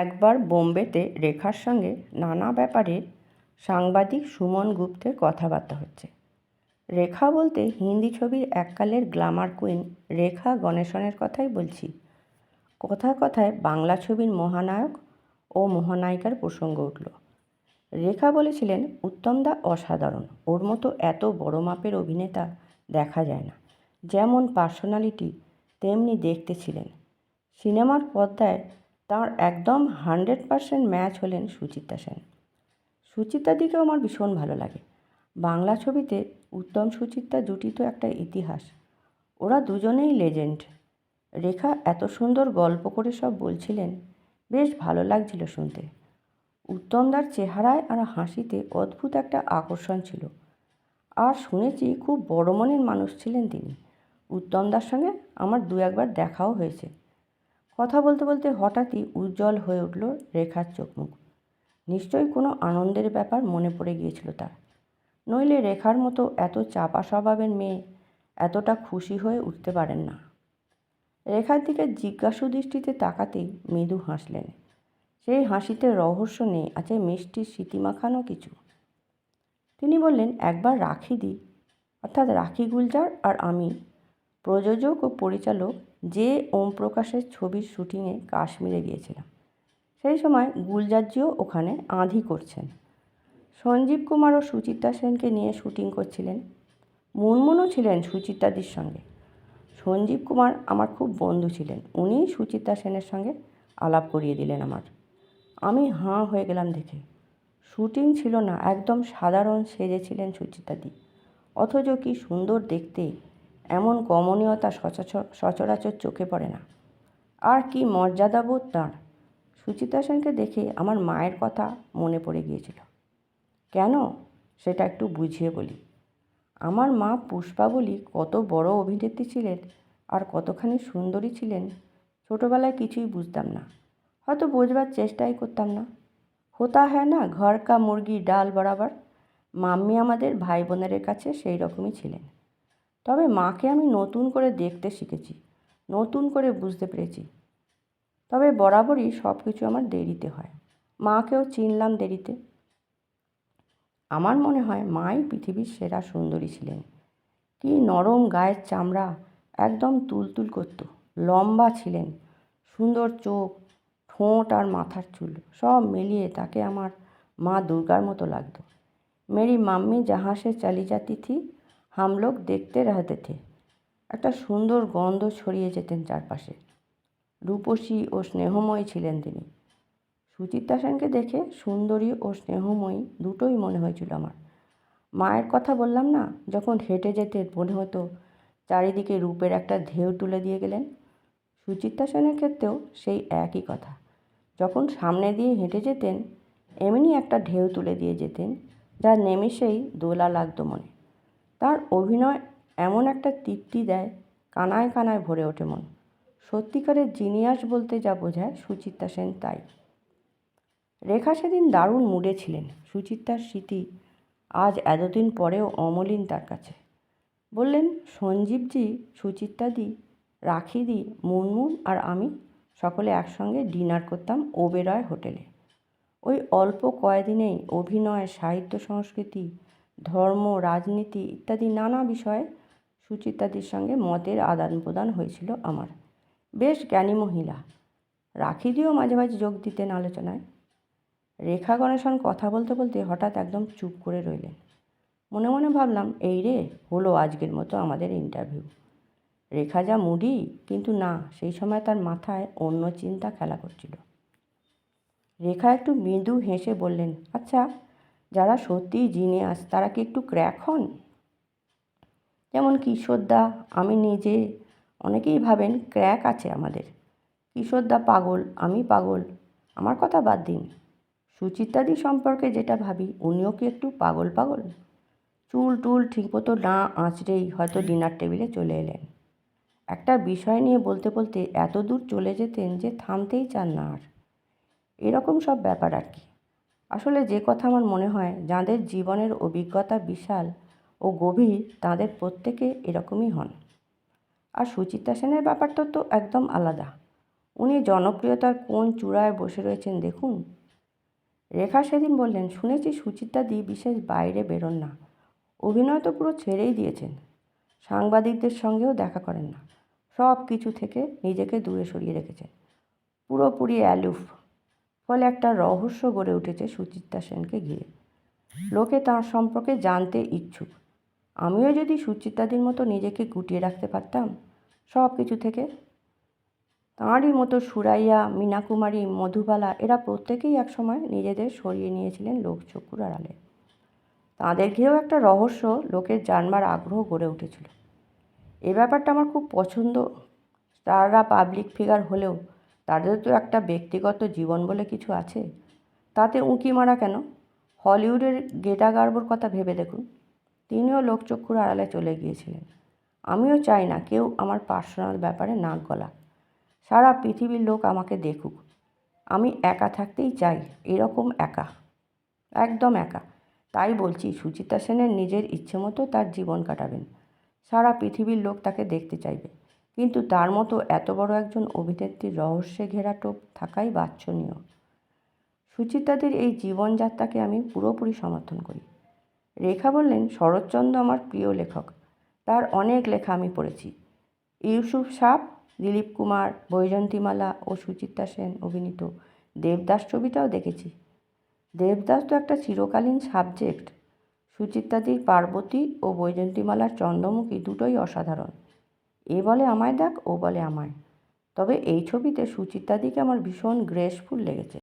একবার বোম্বেতে রেখার সঙ্গে নানা ব্যাপারে সাংবাদিক সুমন গুপ্তের কথাবার্তা হচ্ছে। রেখা বলতে হিন্দি ছবির এককালের গ্ল্যামার কুইন রেখা গণেশনের কথাই বলছি। কথায় কথায় বাংলা ছবির মহানায়ক ও মহানায়িকার প্রসঙ্গ উঠল। রেখা বলেছিলেন উত্তমদা অসাধারণ। ওর মতো এত বড় মাপের অভিনেতা দেখা যায় না। যেমন পার্সোনালিটি, তেমনি দেখতে ছিলেন। সিনেমার পর্দায় তার একদম হান্ড্রেড পারসেন্ট ম্যাচ হলেন সুচিত্রা সেন। সুচিত্রা দিকেও আমার ভীষণ ভালো লাগে। বাংলা ছবিতে উত্তম সুচিত্রা জুটি তো একটা ইতিহাস। ওরা দুজনেই লেজেন্ড রেখা এত সুন্দর গল্প করে সব বলছিলেন, বেশ ভালো লাগছিল শুনতে। উত্তমদার চেহারায় আর হাসিতে অদ্ভুত একটা আকর্ষণ ছিল। আর শুনেছি খুব বড় মনের মানুষ ছিলেন তিনি। উত্তমদার সঙ্গে আমার দু একবার দেখাও হয়েছে। কথা বলতে বলতে হঠাৎই উজ্জ্বল হয়ে উঠল রেখার চোখ মুখ নিশ্চয়ই কোনো আনন্দের ব্যাপার মনে পড়ে গিয়েছিল তার। নইলে রেখার মতো এত চাপা স্বভাবের মেয়ে এতটা খুশি হয়ে উঠতে পারেন না। রেখার দিকে জিজ্ঞাসু দৃষ্টিতে তাকাতেই মৃদু হাসলেন। সেই হাসিতে রহস্য নেই, আছে মিষ্টি স্মৃতিমাখানো কিছু। তিনি বললেন, একবার রাখি দিই অর্থাৎ রাখি গুলজার আর আমি, প্রযোজক ও পরিচালক যে ওম প্রকাশের ছবির শুটিংয়ে কাশ্মীরে গিয়েছিলাম। সেই সময় গুলজারজিও ওখানে আঁধি করছেন। সঞ্জীব কুমার ও সুচিত্রা সেনকে নিয়ে শুটিং করছিলেন। মুনমুনও ছিলেন সুচিত্রাদির সঙ্গে। সঞ্জীব কুমার আমার খুব বন্ধু ছিলেন। উনিই সুচিত্রা সেনের সঙ্গে আলাপ করিয়ে দিলেন আমার। আমি হাঁ হয়ে গেলাম দেখে। শুটিং ছিল না, একদম সাধারণ সেজেছিলেন সুচিত্রাদি। অথচ কি সুন্দর দেখতে কমনীয়তা সচরাচর সচরাচর চোখে পড়ে না। আর কি মর্যাদাবোধ তাঁর? সুচিত্রা সেনকে দেখে আমার মায়ের কথা মনে পড়ে গিয়েছিল। কেন? সেটা একটু বুঝিয়ে বলি। আমার মা পুষ্পাবলী কত বড় অভিনেত্রী ছিলেন আর কতখানি সুন্দরী ছিলেন ছোটোবেলায় কিছুই বুঝতাম না। হয়তো বোঝবার চেষ্টাই করতাম না। হোতা হ্যাঁ না ঘর কা মুরগি ডাল বরাবর? মাম্মি আমাদের ভাই বোনেদের কাছে সেই রকমই ছিলেন। তবে মাকে আমি নতুন করে দেখতে শিখেছি, নতুন করে বুঝতে পেরেছি। তবে বরাবরই সব কিছু আমার দেরিতে হয়। মাকেও চিনলাম দেরিতে। আমার মনে হয় মাই পৃথিবীর সেরা সুন্দরী ছিলেন। কি নরম গায়ের চামড়া, একদম তুলতুল করত। লম্বা ছিলেন, সুন্দর চোখ, ঠোঁট আর মাথার চুল, সব মিলিয়ে তাকে আমার মা দুর্গার মতো লাগতো। মেরি মাম্মি, যাহা সে চালি যাতি থি হাম লোক দেখতে রাহতে থে। একটা সুন্দর গন্ধ ছড়িয়ে যেতেন চারপাশে। রূপসী ও স্নেহময়ী ছিলেন তিনি। সুচিত্রা সেনকে দেখে সুন্দরী ও স্নেহময়ী দুটোই মনে হয়েছিল আমার। মায়ের কথা বললাম না, যখন হেঁটে যেতে মনে হতো, চারিদিকে রূপের একটা ঢেউ তুলে দিয়ে গেলেন। সুচিত্রা সেনের ক্ষেত্রেও সেই একই কথা। যখন সামনে দিয়ে হেঁটে যেতেন, এমনি একটা ঢেউ তুলে দিয়ে যেতেন, যা নেমেষেই দোলা লাগতো মনে। তার অভিনয় এমন একটা তৃপ্তি দেয়, কানায় কানায় ভরে ওঠে মন। সত্যিকারের জিনিয়াস বলতে যা বোঝায় সুচিত্রা সেন তাই। রেখা সেদিন দারুণ মুডে ছিলেন। সুচিত্রার স্মৃতি আজ এতদিন পরেও অমলিন তার কাছে। বললেন, সঞ্জীবজি, সুচিত্রাদি, রাখিদি, মুনমুন আর আমি সকলে একসঙ্গে ডিনার করতাম ওবেরয় হোটেলে। ওই অল্প কয়দিনেই অভিনয়, সাহিত্য, সংস্কৃতি ধর্ম, রাজনীতি ইত্যাদি নানা বিষয়ে সুচিত্রাদির সঙ্গে মতের আদান প্রদান হয়েছিল আমার। বেশ জ্ঞানী মহিলা। রাখিদিও মাঝে মাঝে যোগ দিতেন আলোচনায়। রেখা গণেশন কথা বলতে বলতে হঠাৎ একদম চুপ করে রইলেন। মনে মনে ভাবলাম, এই রে, হলো আজকের মতো আমাদের ইন্টারভিউ রেখা যা মুডি, কিন্তু না, সেই সময় তার মাথায় অন্য চিন্তা খেলা করছিল। রেখা একটু মৃদু হেসে বললেন আচ্ছা যারা সত্যিই জিনিয়াস তারা কি একটু ক্র্যাক হন? যেমন কিশোরদা আমি নিজে, অনেকেই ভাবেন ক্র্যাক আছে আমাদের। কিশোরদা পাগল, আমি পাগল, আমার কথা বাদ দিন। সুচিত্রাদি সম্পর্কে যেটা ভাবি, উনিও কি একটু পাগল পাগল? চুল টুল ঠিকমতো না আঁচড়েই হয়তো ডিনার টেবিলে চলে এলেন। একটা বিষয় নিয়ে বলতে বলতে এত দূর চলে যেতেন যে থামতেই চান না আর। এরকম সব ব্যাপার আর কি। আসলে যে কথা আমার মনে হয়, যাঁদের জীবনের অভিজ্ঞতা বিশাল ও গভীর, তাদের প্রত্যেকে এরকমই হন। আর সুচিত্রা সেনের ব্যাপারটা তো একদম আলাদা। উনি জনপ্রিয়তার কোন চূড়ায় বসে রয়েছেন দেখুন। রেখা সেদিন বললেন, শুনেছি সুচিত্রাদি বিশেষ বাইরে বেরোন না। অভিনয় তো পুরো ছেড়েই দিয়েছেন। সাংবাদিকদের সঙ্গেও দেখা করেন না। সব কিছু থেকে নিজেকে দূরে সরিয়ে রেখেছেন। পুরোপুরি অ্যালুফ। ফলে একটা রহস্য গড়ে উঠেছে সুচিত্রা সেনকে ঘিরে। লোকে তাঁর সম্পর্কে জানতে ইচ্ছুক। আমিও যদি সুচিত্রাদির মতো নিজেকে গুটিয়ে রাখতে পারতাম, সব কিছু থেকে তাঁরই মতো সুরাইয়া, মীনাকুমারী, মধুবালা, এরা প্রত্যেকেই একসময় নিজেদের সরিয়ে নিয়েছিলেন লোকচক্ষুর আড়ালে। তাঁদের ঘিরেও একটা রহস্য লোকের জানবার আগ্রহ গড়ে উঠেছিল। এ ব্যাপারটা আমার খুব পছন্দ। স্টাররা পাবলিক ফিগার হলেও তাদের তো একটা ব্যক্তিগত জীবন বলে কিছু আছে, তাতে উঁকি মারা কেন? হলিউডের গেটা গার্বোর কথা ভেবে দেখুন। তিনিও লোকচক্ষুর আড়ালে চলে গিয়েছিলেন। আমিও চাই না কেউ আমার পার্সোনাল ব্যাপারে নাক গলা। সারা পৃথিবীর লোক আমাকে দেখুক। আমি একা থাকতেই চাই, এরকম একা। একদম একা। তাই বলছি, সুচিত্রা সেনের নিজের ইচ্ছে মতো তার জীবন কাটাবেন। সারা পৃথিবীর লোক তাকে দেখতে চাইবে। কিন্তু তার মতো এত বড় একজন অভিনেত্রীর রহস্যে ঘেরা টোপ থাকাই বাঞ্ছনীয়। সুচিত্রাদের এই জীবনযাত্রাকে আমি পুরোপুরি সমর্থন করি। রেখা বললেন, শরৎচন্দ্র আমার প্রিয় লেখক। তার অনেক লেখা আমি পড়েছি। ইউসুফ সাপ দিলীপ কুমার বৈজয়ন্তীমালা ও সুচিত্রা সেন অভিনীত দেবদাস ছবিটাও দেখেছি। দেবদাস তো একটা চিরকালীন সাবজেক্ট। সুচিত্রাদির পার্বতী ও বৈজয়ন্তীমালার চন্দ্রমুখী দুটোই অসাধারণ। এ বলে আমায় দেখ ও বলে আমায়। তবে এই ছবিতে সুচিত্রাদিকে আমার ভীষণ গ্রেসফুল লেগেছে।